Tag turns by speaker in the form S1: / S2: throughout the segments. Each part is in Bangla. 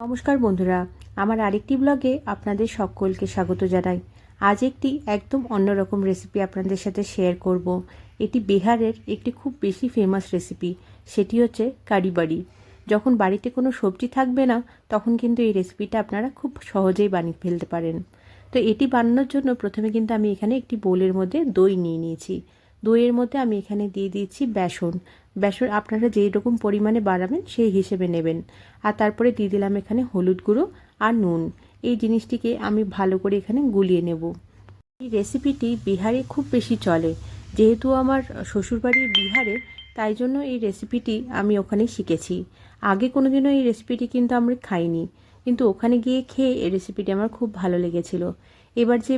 S1: নমস্কার বন্ধুরা, আমার আরেকটি ব্লগে আপনাদের সকলকে স্বাগত জানাই। আজ একটি একদম অন্যরকম রেসিপি আপনাদের সাথে শেয়ার করব। এটি বিহারের একটি খুব বেশি ফেমাস রেসিপি সেটি হচ্ছে কারি বাড়ি। যখন বাড়িতে কোনো সবজি থাকবে না, তখন কিন্তু এই রেসিপিটা আপনারা খুব সহজেই বানিয়ে ফেলতে পারেন। তো এটি বানানোর জন্য প্রথমে কিন্তু আমি এখানে একটি বোলের মধ্যে দই নিয়ে নিয়েছি। দইয়ের মধ্যে আমি এখানে দিয়ে দিয়েছি বেসন। বেসন আপনারা যেই রকম পরিমাণে বাড়াবেন সেই হিসেবে নেবেন। আর তারপরে দিয়ে দিলাম এখানে হলুদ গুঁড়ো আর নুন। এই জিনিসটিকে আমি ভালো করে এখানে গুলিয়ে নেব। এই রেসিপিটি বিহারে খুব বেশি চলে। যেহেতু আমার শ্বশুরবাড়ি বিহারে, তাই জন্য এই রেসিপিটি আমি ওখানে শিখেছি। আগে কোনো দিনও এই রেসিপিটি কিন্তু আমরা খাইনি। কিন্তু ওখানে গিয়ে খেয়ে এই রেসিপিটি আমার খুব ভালো লেগেছিল। এবার যে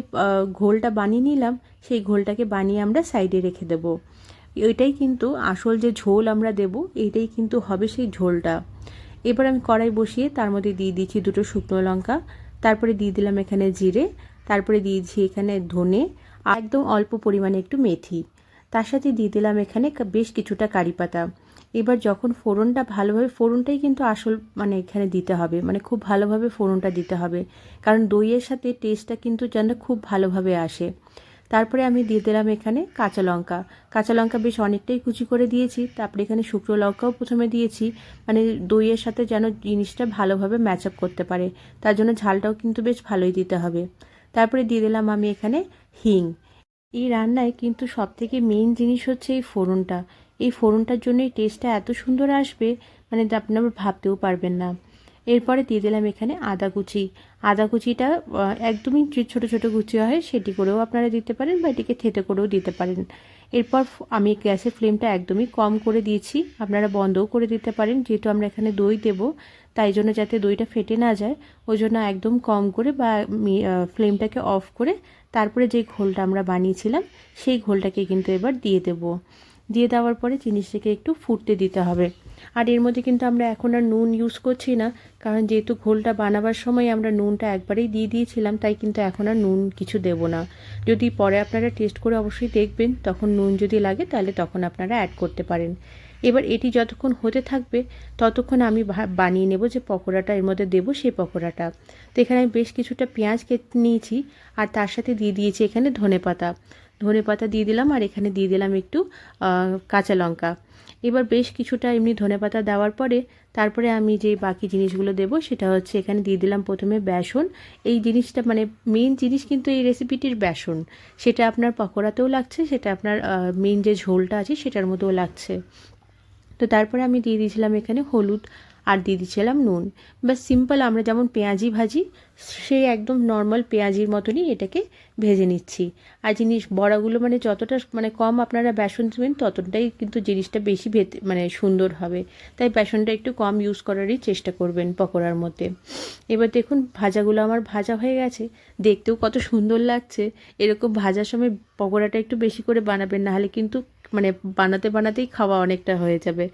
S1: ঘোলটা বানিয়ে নিলাম, সেই ঘোলটাকে বানিয়ে আমরা সাইডে রেখে দেব। এটাই কিন্তু আসল যে ঝোল আমরা দেব এইটাই কিন্তু হবে সেই ঝোলটা। এবার আমি কড়াই বসিয়ে তার মধ্যে দিয়ে দিচ্ছি দুটো শুকনো লঙ্কা, তারপরে দিয়ে দিলাম এখানে জিরে, তারপরে দিয়েছি এখানে ধনে, আর একদম অল্প পরিমাণে একটু মেথি। তার সাথে দিয়ে দিলাম এখানে বেশ কিছুটা কারি পাতা। এবার যখন ফোড়নটা ভালোভাবে, ফোড়নটাই কিন্তু আসল মানে এখানে দিতে হবে মানে খুব ভালোভাবে ফোড়নটা দিতে হবে। কারণ দইয়ের সাথে টেস্টটা কিন্তু যেন খুব ভালোভাবে আসে। তারপরে আমি দিয়ে দিলাম এখানে কাঁচা লঙ্কা। কাঁচা লঙ্কা বেশ অনেকটাই কুচি করে দিয়েছি। তারপরে এখানে শুকনো লঙ্কাও প্রথমে দিয়েছি। মানে দইয়ের সাথে যেন জিনিসটা ভালোভাবে ম্যাচ আপ করতে পারে। তার জন্য ঝালটাও কিন্তু বেশ ভালোই দিতে হবে। তারপরে দিয়ে দিলাম আমি এখানে হিং। এই রান্নায় কিন্তু সবথেকে মেইন জিনিস হচ্ছে এই ফোড়নটা। এই ফোড়নটার জন্যই টেস্টটা এত সুন্দর আসবে মানে আপনার ভাবতেও পারবেন না। এরপরে দিয়ে দিলাম এখানে আদা কুচি। আদা কুচিটা একদমই যে ছোটো ছোটো কুচি হয় সেটি করেও আপনারা দিতে পারেন বা এটিকে থেতে করেও দিতে পারেন। এরপর আমি গ্যাসের ফ্লেমটা একদমই কম করে দিয়েছি। আপনারা বন্ধও করে দিতে পারেন, যেহেতু আমরা এখানে দই দেব, তাই জন্য যাতে দইটা ফেটে না যায়, ওই জন্য একদম কম করে বা ফ্লেমটাকে অফ করে তারপরে যে ঘোলটা আমরা বানিয়েছিলাম, সেই ঘোলটাকে কিন্তু এবার দিয়ে দেবো। দিয়ে দেওয়ার পরে জিনিসটাকে একটু ফুটতে দিতে হবে। আর এর মধ্যে কিন্তু আমরা এখন আর নুন ইউজ করছি না, কারণ যেহেতু ঘোলটা বানাবার সময় আমরা নুনটা একবারেই দিয়ে দিয়েছিলাম, তাই কিন্তু এখন আর নুন কিছু দেব না। যদি পরে আপনারা টেস্ট করে অবশ্যই দেখবেন, তখন নুন যদি লাগে তাহলে তখন আপনারা অ্যাড করতে পারেন। এবার এটি যতক্ষণ হতে থাকবে, ততক্ষণ আমি বানিয়ে নেব যে পকোড়াটা, এর মধ্যে দেবো সেই পকোড়াটা। তো এখানে আমি বেশ কিছুটা পেঁয়াজ কেটে, নিয়েছি, আর তার সাথে দিয়ে দিয়েছি এখানে ধনে পাতা। ধনে পাতা দিয়ে দিলাম, আর এখানে দিয়ে দিলাম একটু কাঁচা লঙ্কা। এবার বেশ কিছুটা এমনি ধনে পাতা দেওয়ার পরে, তারপরে আমি যে বাকি জিনিসগুলো দেব সেটা হচ্ছে এখানে দিয়ে দিলাম প্রথমে বেসন। এই জিনিসটা মানে মেন জিনিস কিন্তু এই রেসিপিটির বেসন। সেটা আপনার পকোড়াতেও লাগছে, সেটা আপনার মেন যে ঝোলটা আছে সেটার মধ্যেও লাগছে। তো তারপরে আমি দিয়ে দিয়েছিলাম এখানে হলুদ আর দিয়ে দিয়েছিলাম নুন। বা সিম্পল আমরা যেমন পেঁয়াজি ভাজি সেই একদম নর্মাল পেঁয়াজির মতনই এটাকে ভেজে নিচ্ছি। আর জিনিস, বড়াগুলো মানে যতটা মানে কম আপনারা বেসন দেবেন, ততটাই কিন্তু জিনিসটা বেশি ভেতে মানে সুন্দর হবে। তাই বেসনটা একটু কম ইউজ করারই চেষ্টা করবেন পকোড়ার মধ্যে। এবার দেখুন, ভাজাগুলো আমার ভাজা হয়ে গেছে। দেখতেও কত সুন্দর লাগছে। এরকম ভাজার সময় পকোড়াটা একটু বেশি করে বানাবেন, নাহলে কিন্তু মানে বানাতে বানাতেই খাওয়া অনেকটা হয়ে যাবে।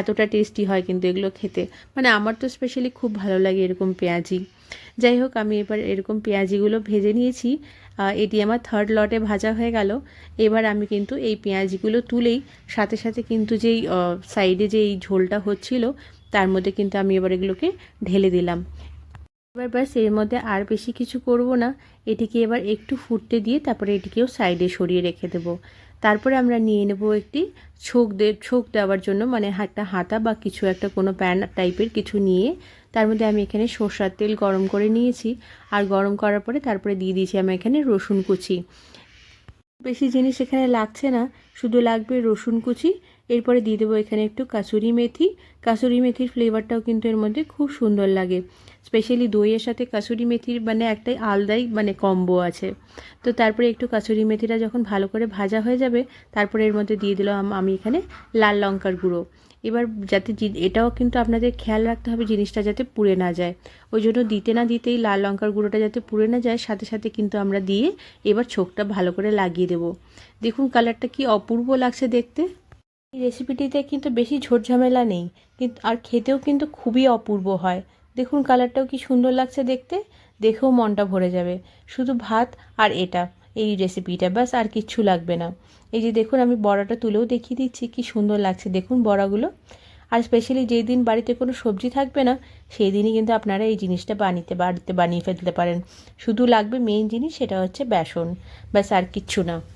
S1: এতটা টেস্টি হয় কিন্তু এগুলো খেতে। মানে আমার তো স্পেশালি খুব ভালো লাগে এরকম পেঁয়াজি। যাই হোক, আমি এবার এরকম পেঁয়াজিগুলো ভেজে নিয়েছি। এটি আমার থার্ড লটে ভাজা হয়ে গেল। এবার আমি কিন্তু এই পেঁয়াজিগুলো তুলেই সাথে সাথে কিন্তু যেই সাইডে যে এই ঝোলটা হচ্ছিল, তার মধ্যে কিন্তু আমি এবার এগুলোকে ঢেলে দিলাম। এবার ব্যাস, এর মধ্যে আর বেশি কিছু করব না। এটিকে এবার একটু ফুটতে দিয়ে তারপরে এটিকেও সাইডে সরিয়ে রেখে দেবো। তারপরে আমরা নিয়ে নেব একটি ছোক দে, ছোক দেওয়ার জন্য মানে একটা হাতা বা কিছু একটা কোনো প্যান টাইপের কিছু নিয়ে তার মধ্যে আমি এখানে সর্ষার তেল গরম করে নিয়েছি। আর গরম করার পরে তারপরে দিয়ে দিয়েছি আমি এখানে রসুন কুচি। বেশি জিনিস এখানে লাগছে না, শুধু লাগবে রসুন কুচি এরপরে দিয়ে দেবো এখানে একটু কাসুরি মেথি। কাসুরি মেথির ফ্লেভারটাও কিন্তু এর মধ্যে খুব সুন্দর লাগে। স্পেশালি দইয়ের সাথে কাসুরি মেথির মানে একটাই আলাদাই মানে কম্বো আছে। তো তারপরে একটু কাসুরি মেথিটা যখন ভালো করে ভাজা হয়ে যাবে, তারপরে এর মধ্যে দিয়ে দিলাম আমি এখানে লাল লঙ্কার গুঁড়ো। এবার যাতে এটাও কিন্তু আপনাদের খেয়াল রাখতে হবে জিনিসটা যাতে পুড়ে না যায়। ওই জন্য দিতে না দিতেই লাল লঙ্কার গুঁড়োটা যাতে পুড়ে না যায়, সাথে সাথে কিন্তু আমরা দিয়ে এবার ছোকটা ভালো করে লাগিয়ে দেব। দেখুন কালারটা কি অপূর্ব লাগছে দেখতে। এই রেসিপিটিতে কিন্তু বেশি ঝামেলা নেই। কিন্তু, আর খেতেও কিন্তু খুবই অপূর্ব হয়। দেখুন কালারটাও কি সুন্দর লাগছে দেখতে। দেখেও মনটা ভরে যাবে। শুধু ভাত আর এটা, এই রেসিপিটা ব্যাস, আর কিচ্ছু লাগবে না। এই যে দেখুন, আমি বড়াটা তুলেও দেখিয়ে দিচ্ছি, কি সুন্দর লাগছে। দেখুন বড়াগুলো। আর স্পেশালি যেই দিন বাড়িতে কোনো সবজি থাকবে না সেই দিনই কিন্তু আপনারা এই জিনিসটা বানিতে, বাড়িতে বানিয়ে ফেলতে পারেন। শুধু লাগবে মেইন জিনিস, সেটা হচ্ছে বেসন। ব্যাস, আর কিচ্ছু না।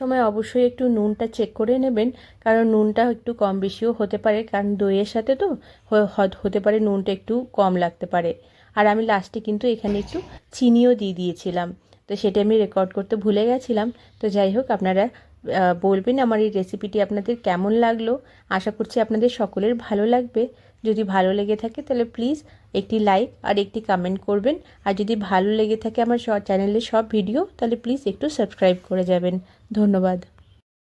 S1: সময় অবশ্যই একটু নুনটা চেক করে নেবেন, কারণ নুনটা একটু কম বেশিও হতে পারে, কারণ দইয়ের সাথে তো হতে পারে নুনটা একটু কম লাগতে পারে। আর আমি লাস্টে কিন্তু এখানে একটু চিনিও দিয়ে দিয়েছিলাম, তো সেটা আমি রেকর্ড করতে ভুলে গেছিলাম। তো যাই হোক, আপনারা বলবেন আমার এই রেসিপিটি আপনাদের কেমন লাগল? আশা করছি আপনাদের সকলের ভালো লাগবে। যদি ভালো লেগে থাকে তাহলে প্লিজ একটি লাইক আর একটি কমেন্ট করবেন। আর যদি ভালো লেগে থাকে আমার চ্যানেলের সব ভিডিও তাহলে প্লিজ একটু সাবস্ক্রাইব করে যাবেন। ধন্যবাদ।